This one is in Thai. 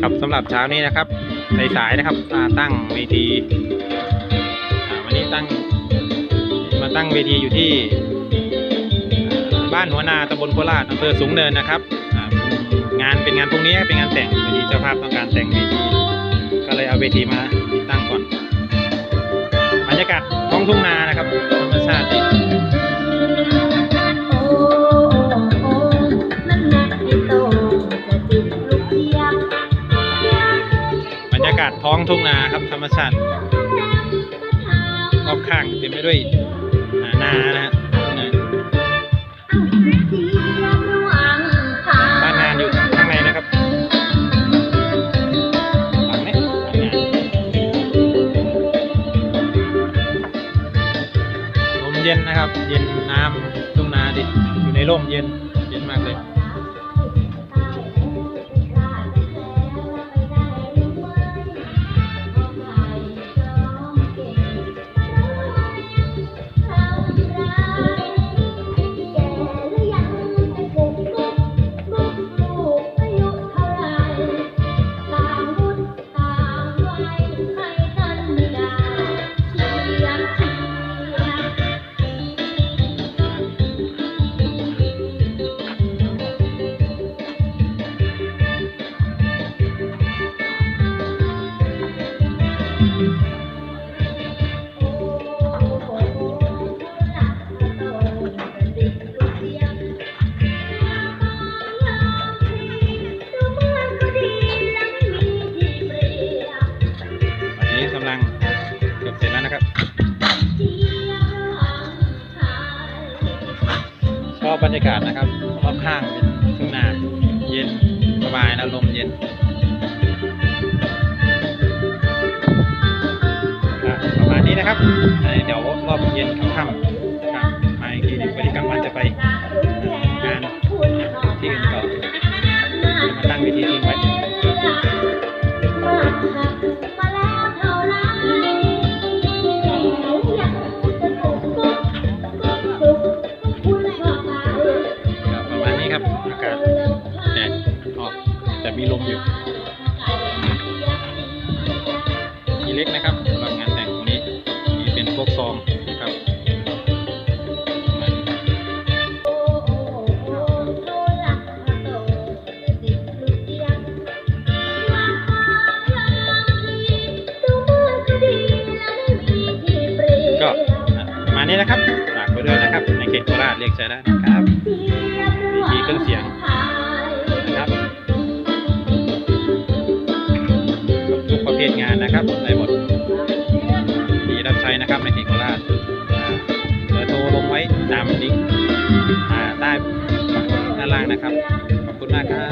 ครับสำหรับเช้านี้นะครับในสายนะครับอ่าตั้งเวทีวันนี้ตั้งมาตั้งเวทีอยู่ที่บ้านหัวนาตำบลโคราชอำเภอสูงเนินนะครับ งานเป็นงานพรุ่งนี้เป็นงานแต่งวันนี้เจ้าภาพต้องการแต่งเวทีก็เลยเอาเวทีมาติดตั้งก่อนบรรยากาศท้องทุ่งนานะครับธรรมชาติากาศท้องทุ่งนาครับธรรมชาติรอบข้างเต็มไปด้วยนานะฮะนะเสียงระหว่างทางบ้านงานอยู่ข้างในนะครับหลังนี้บ้านงานลมเย็นนะครับ เย็นน้ำทุ่งนาดิอยู่ในร่มเย็น เย็นมากเลย ชอบบรรยากาศนะครับรอบข้างเป็นทุ่งนาเย็นสบายนะลมเย็นประมาณนี้นะครับเอ่อเดี๋ยวรอบเย็นค่ำๆ มีลมอยู่ทีเล็กนะครับสำหรับงานแต่งตรงนี้มีเป็นโฟกซองนะครับมาณนี้ครับก็ประมาณนี้นะครับฝากไปด้วยนะครับในเขตโคราชเรียกใช้ได้นะครับมีเครื่องเสียง ทุกประเภทงานนะครับได้หมดมีรับใช้นะครับในเขตโคราชอ่าเบอร์โทรลงไว้ตามลิงก์ใต้ด้านล่างนะครับ ขอบคุณมากครับ